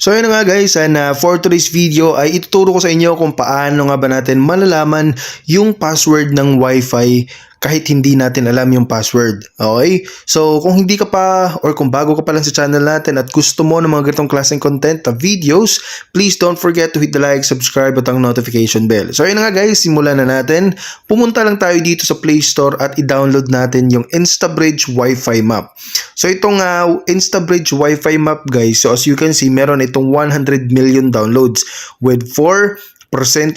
So yun nga guys, and uh, for today's video ay ituturo ko sa inyo kung paano nga ba natin malalaman yung password ng wifi kahit hindi natin alam yung password. Okay? So kung hindi ka pa or kung bago ka pa lang sa channel natin at gusto mo ng mga ganitong klaseng content na videos, please don't forget to hit the like, subscribe at ang notification bell. So yun na nga guys, simulan na natin. Pumunta lang tayo dito sa Play Store at i-download natin yung InstaBridge Wi-Fi map. So itong uh, InstaBridge Wi-Fi map guys, so as you can see, meron itong 100 million downloads with 4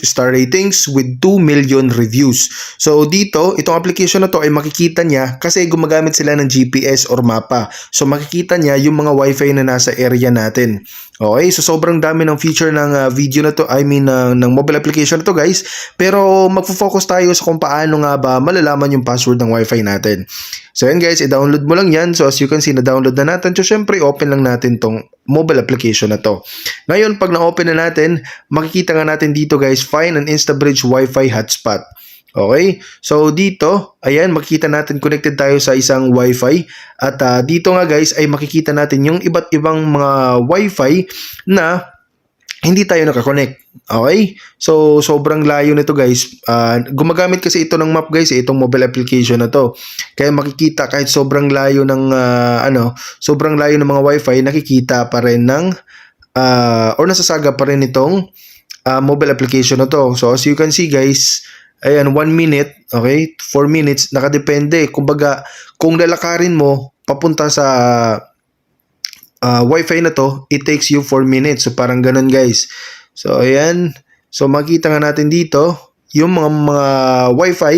star ratings with 2 million reviews. So dito, itong application na to ay makikita niya kasi gumagamit sila ng GPS or mapa. So makikita niya yung mga wifi na nasa area natin. Okay, so sobrang dami ng feature ng uh, video na to, I mean uh, ng mobile application na to guys. Pero magfo-focus tayo sa kung paano nga ba malalaman yung password ng wifi natin. So yan guys, i-download mo lang yan. So as you can see, na-download na natin. So syempre, open lang natin tong mobile application na to. Ngayon, pag na-open na natin, makikita nga natin dito guys, find an InstaBridge Wi-Fi hotspot. Okay? So dito, ayan, makikita natin connected tayo sa isang Wi-Fi. At uh, dito nga guys, ay makikita natin yung iba't ibang mga Wi-Fi na hindi tayo nakakonect. Okay? So, sobrang layo nito guys. Uh, gumagamit kasi ito ng map guys, eh, itong mobile application na to. Kaya makikita kahit sobrang layo ng, uh, ano, sobrang layo ng mga wifi, nakikita pa rin ng, uh, or nasasaga pa rin itong uh, mobile application na to. So, as you can see guys, ayan, 1 minute, okay, 4 minutes, nakadepende. Kumbaga, kung lalakarin mo, papunta sa uh, wifi na to, it takes you 4 minutes. So parang ganun guys. So ayan. So makita nga natin dito yung mga mga wifi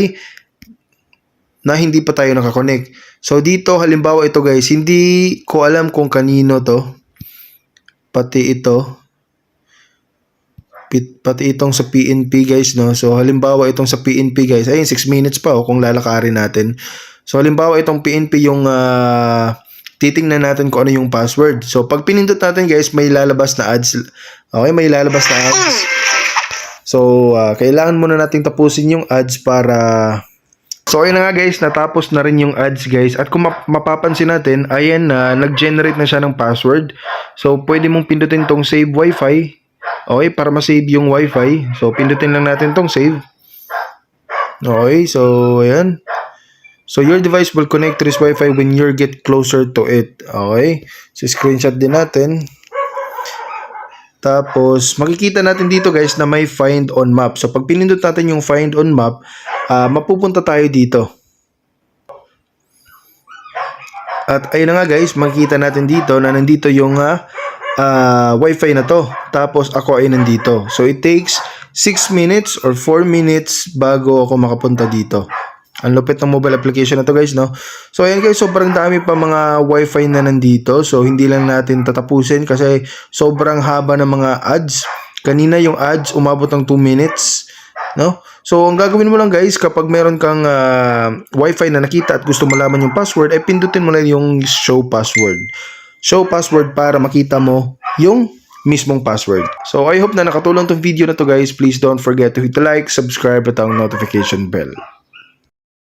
na hindi pa tayo nakakonect. So dito halimbawa ito guys, hindi ko alam kung kanino to. Pati ito. Pati itong sa PNP guys no. So halimbawa itong sa PNP guys, ayun 6 minutes pa oh, kung lalakarin natin. So halimbawa itong PNP yung uh, titingnan natin kung ano yung password. So, pag pinindot natin guys, may lalabas na ads. Okay, may lalabas na ads. So, uh, kailangan muna natin tapusin yung ads para... So, ayun na nga guys, natapos na rin yung ads guys. At kung map- mapapansin natin, ayan na, uh, nag-generate na siya ng password. So, pwede mong pindutin tong save wifi. Okay, para ma-save yung wifi. So, pindutin lang natin tong save. Okay, so, ayan. So, your device will connect to this Wi-Fi when you get closer to it. Okay? So, screenshot din natin. Tapos, makikita natin dito guys na may find on map. So, pag pinindot natin yung find on map, uh, mapupunta tayo dito. At ayun nga guys, makikita natin dito na nandito yung uh, uh, Wi-Fi na to. Tapos, ako ay nandito. So, it takes 6 minutes or 4 minutes bago ako makapunta dito. Ang lupit ng mobile application na to guys, no? So, ayan guys, sobrang dami pa mga wifi na nandito. So, hindi lang natin tatapusin kasi sobrang haba ng mga ads. Kanina yung ads umabot ng 2 minutes, no? So, ang gagawin mo lang guys, kapag meron kang uh, wifi na nakita at gusto malaman yung password, ay pindutin mo lang yung show password. Show password para makita mo yung mismong password. So, I hope na nakatulong tong video na to guys. Please don't forget to hit the like, subscribe at ang notification bell.